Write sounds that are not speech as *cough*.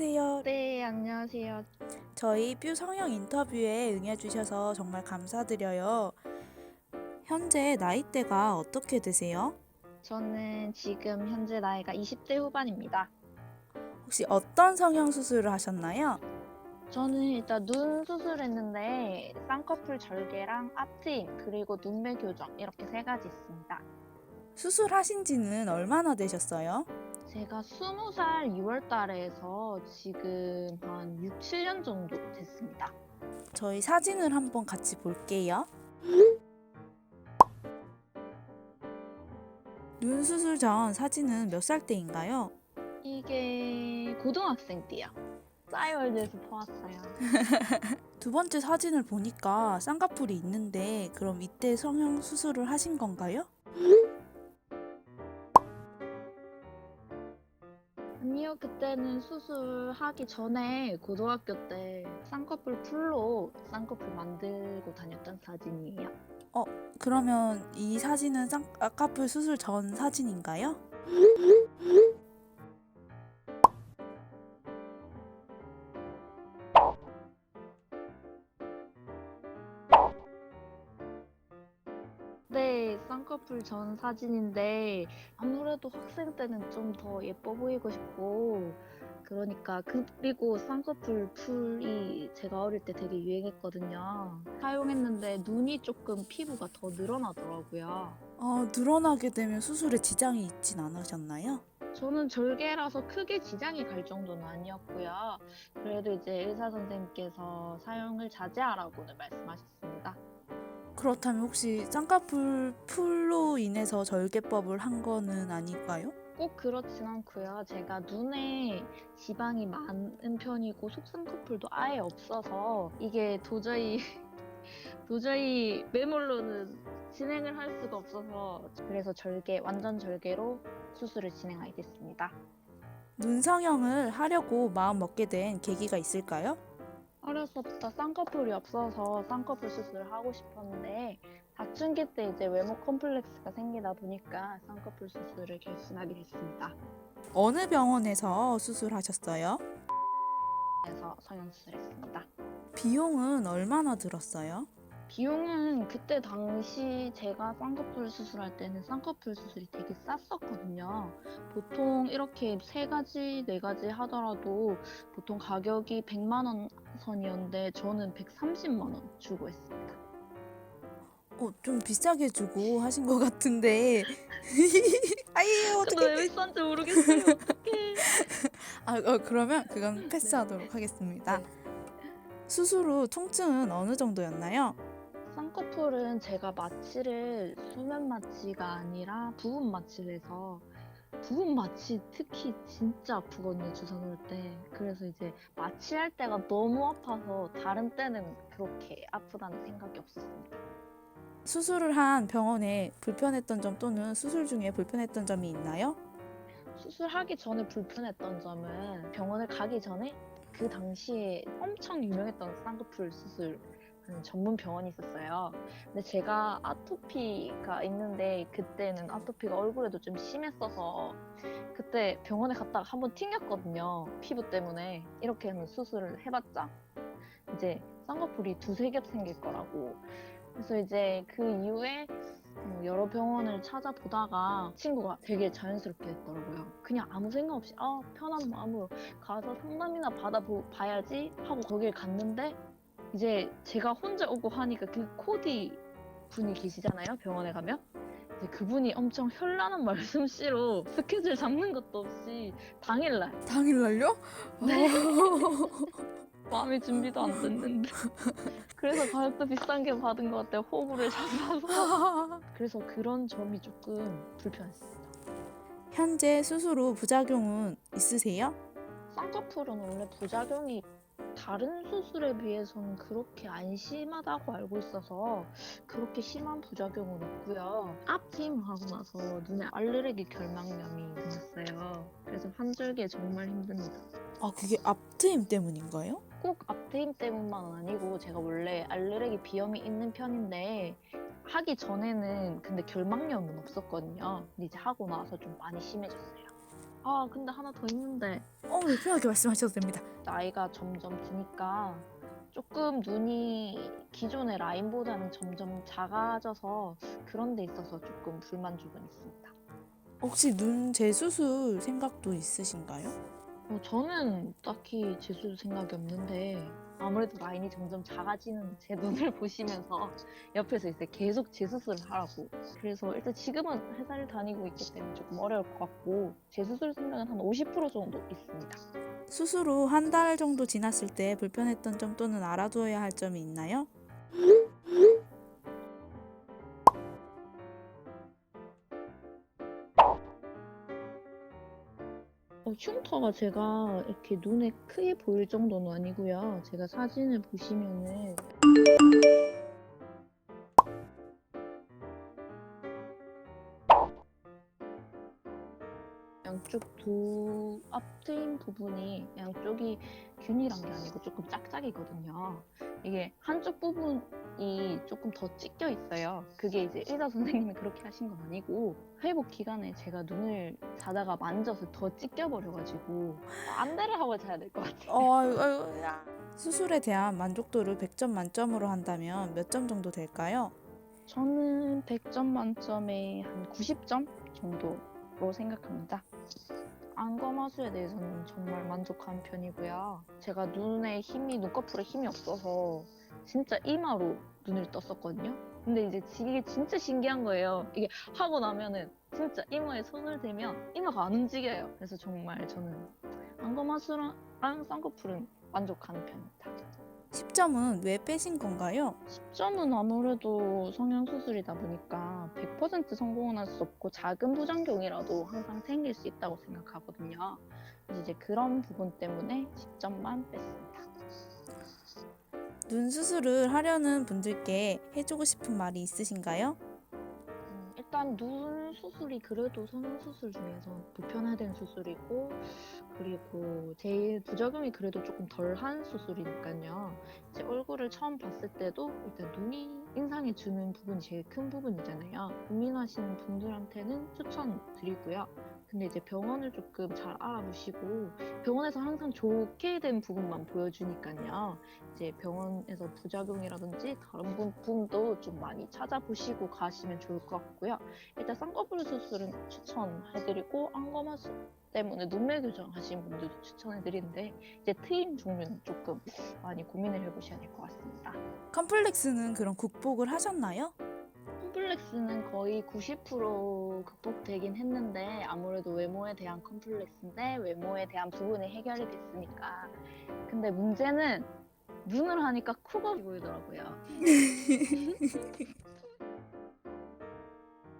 안녕하세요. 네, 안녕하세요. 저희 뷰 성형 인터뷰에 응해주셔서 정말 감사드려요. 현재 나이대가 어떻게 되세요? 저는 지금 현재 나이가 20대 후반입니다. 혹시 어떤 성형 수술을 하셨나요? 저는 일단 눈 수술했는데 쌍꺼풀 절개랑 앞트임 그리고 눈매 교정 이렇게 세 가지 있습니다. 수술하신 지는 얼마나 되셨어요? 제가 20살 2월 달에 해서 지금 한 6, 7년 정도 됐습니다. 저희 사진을 한번 같이 볼게요. 눈 수술 전 사진은 몇 살 때인가요? 이게 고등학생 때요. 싸이월드에서 보았어요. *laughs* 두 번째 사진을 보니까 쌍꺼풀이 있는데 그럼 이때 성형 수술을 하신 건가요? 아니요, 그때는 수술하기 전에 고등학교 때 쌍꺼풀 풀로 쌍꺼풀 만들고 다녔던 사진이에요. 그러면 이 사진은 쌍꺼풀 수술 전 사진인가요? *laughs* 네, 쌍꺼풀 전 사진인데 아무래도 학생 때는 좀 더 예뻐 보이고 싶고 그러니까 그리고 쌍꺼풀 풀이 제가 어릴 때 되게 유행했거든요. 사용했는데 눈이 조금 피부가 더 늘어나더라고요. 어, 늘어나게 되면 수술에 지장이 있진 않으셨나요? 저는 절개라서 크게 지장이 갈 정도는 아니었고요. 그래도 이제 의사 선생님께서 사용을 자제하라고는 말씀하셨습니다. 그렇다면 혹시 쌍꺼풀 풀로 인해서 절개법을 한 거는 아닐까요? 꼭 그렇진 않고요. 제가 눈에 지방이 많은 편이고 속쌍꺼풀도 아예 없어서 이게 도저히 *laughs* 도저히 매몰로는 진행을 할 수가 없어서 그래서 절개 완전 절개로 수술을 진행하게 됐습니다. 눈 성형을 하려고 마음 먹게 된 계기가 있을까요? 어렸을 때 쌍꺼풀이 없어서 쌍꺼풀 수술을 하고 싶었는데 사춘기 때 이제 외모 컴플렉스가 생기다 보니까 쌍꺼풀 수술을 결심하게 됐습니다. 어느 병원에서 수술하셨어요? 그래서 성형 수술했습니다. 비용은 얼마나 들었어요? 비용은 그때 당시 제가 쌍꺼풀 수술할 때는 쌍꺼풀 수술이 되게 쌌었거든요. 보통 이렇게 세 가지, 네 가지 하더라도 보통 가격이 100만 원 선이었는데 저는 130만 원 주고 했습니다. 어, 좀 비싸게 주고 하신 것 같은데. *laughs* 아예 근데 왜 어떻게? 비싼지 모르겠어요. 어떡해. *laughs* 아, 어, 그러면 그건 패스하도록 하겠습니다. 네. 수술 후 통증은 어느 정도였나요? 쌍꺼풀은 제가 마취를 수면 마취가 아니라 부분 마취를 해서 부분 마취 특히 진짜 아프거든요 주사 놓을 때. 그래서 이제 마취할 때가 너무 아파서 다른 때는 그렇게 아프다는 생각이 없었습니다. 수술을 한 병원에 불편했던 점 또는 수술 중에 불편했던 점이 있나요? 수술하기 전에 불편했던 점은 병원을 가기 전에 그 당시에 엄청 유명했던 쌍꺼풀 수술 하는 전문 병원이 있었어요. 근데 제가 아토피가 있는데 그때는 아토피가 얼굴에도 좀 심했어서 그때 병원에 갔다가 한번 튕겼거든요. 피부 때문에 이렇게 하는 수술을 해봤자 이제 쌍꺼풀이 두세 겹 생길 거라고. 그래서 이제 그 이후에 어, 여러 병원을 찾아보다가 친구가 되게 자연스럽게 했더라고요. 그냥 아무 생각 없이 아 편한 마음으로 가서 상담이나 받아봐야지 하고 거길 갔는데 이제 제가 혼자 오고 하니까 그 코디 분이 계시잖아요 병원에 가면 이제 그분이 엄청 현란한 말씀씨로 스케줄 잡는 것도 없이 당일날 당일날요? 네. *laughs* 마음의 준비도 안 됐는데 그래서 가격도 비싼 게 받은 것 같아요 호구를 잡아서 *laughs* 그래서 그런 점이 조금 불편했습니다 현재 수술 후 부작용은 있으세요? 쌍꺼풀은 원래 부작용이 다른 수술에 비해서는 그렇게 안 심하다고 알고 있어서 그렇게 심한 부작용은 없고요. 앞트임 하고 나서 눈에 알레르기 결막염이 생겼어요. 그래서 환절기에 정말 힘듭니다. 아, 그게 앞트임 때문인가요? 꼭 앞트임 때문만 아니고 제가 원래 알레르기 비염이 있는 편인데 하기 전에는 근데 결막염은 없었거든요. 근데 이제 하고 나서 좀 많이 심해졌어요. 아 근데 하나 더 있는데 어, 네, 편하게 말씀하셔도 됩니다. 나이가 점점 드니까 조금 눈이 기존의 라인보다는 점점 작아져서 그런 데 있어서 조금 불만족은 있습니다. 혹시 눈 재수술 생각도 있으신가요? 어, 저는 딱히 재수 생각이 없는데 아무래도 라인이 점점 작아지는 제 눈을 *laughs* 보시면서 옆에서 이제 계속 재수술을 하라고 그래서 일단 지금은 회사를 다니고 있기 때문에 조금 어려울 것 같고 재수술 생각은 한 50% 정도 있습니다. 수술 후 한 달 정도 지났을 때 불편했던 점 또는 알아두어야 할 점이 있나요? 어, 흉터가 제가 이렇게 눈에 크게 보일 정도는 아니고요. 제가 사진을 보시면은 양쪽 두 앞트임 부분이 양쪽이 균일한 게 아니고 조금 짝짝이거든요. 이게 한쪽 부분 이 조금 더 찢겨 있어요. 그게 이제 의사 선생님이 그렇게 하신 건 아니고 회복 기간에 제가 눈을 자다가 만져서 더 찢겨 버려가지고 안대를 하고 자야 될 것 같아요. 어, 아유, 아유, 야. 수술에 대한 만족도를 100점 만점으로 한다면 몇 점 정도 될까요? 저는 100점 만점에 한 90점 정도로 생각합니다. 안검하수에 대해서는 정말 만족한 편이고요. 제가 눈에 힘이 눈꺼풀에 힘이 없어서 진짜 이마로 눈을 떴었거든요. 근데 이제 이게 진짜 신기한 거예요. 이게 하고 나면은 진짜 이마에 손을 대면 이마가 안 움직여요. 그래서 정말 저는 안검하수랑 쌍꺼풀은 만족하는 편입니다. 10점은 왜 빼신 건가요? 10점은 아무래도 성형수술이다 보니까 100% 성공은 할 수 없고 작은 부작용이라도 항상 생길 수 있다고 생각하거든요. 그래서 이제 그런 부분 때문에 10점만 뺐습니다. 눈 수술을 하려는 분들께 해주고 싶은 말이 있으신가요? 음, 일단 눈 수술이 그래도 성형 수술 중에서 불편하던 수술이고 그리고 제일 부작용이 그래도 조금 덜한 수술이니까요. 제 얼굴을 처음 봤을 때도 일단 눈이 인상해 주는 부분이 제일 큰 부분이잖아요. 고민하시는 분들한테는 추천드리고요. 근데 이제 병원을 조금 잘 알아보시고 병원에서 항상 좋게 된 부분만 보여주니까요. 이제 병원에서 부작용이라든지 다른 부분도 좀 많이 찾아보시고 가시면 좋을 것 같고요. 일단 쌍꺼풀 수술은 추천해드리고 안검하 수 때문에 눈매 교정 하신 분들도 추천해드리는데 이제 트임 종류는 조금 많이 고민을 해보셔야 될 것 같습니다. 컴플렉스는 그럼 극복을 하셨나요? 컴플렉스는 거의 90% 극복되긴 했는데 아무래도 외모에 대한 컴플렉스인데 외모에 대한 부분이 해결이 됐으니까 근데 문제는 눈을 하니까 코가 보이더라고요. *laughs*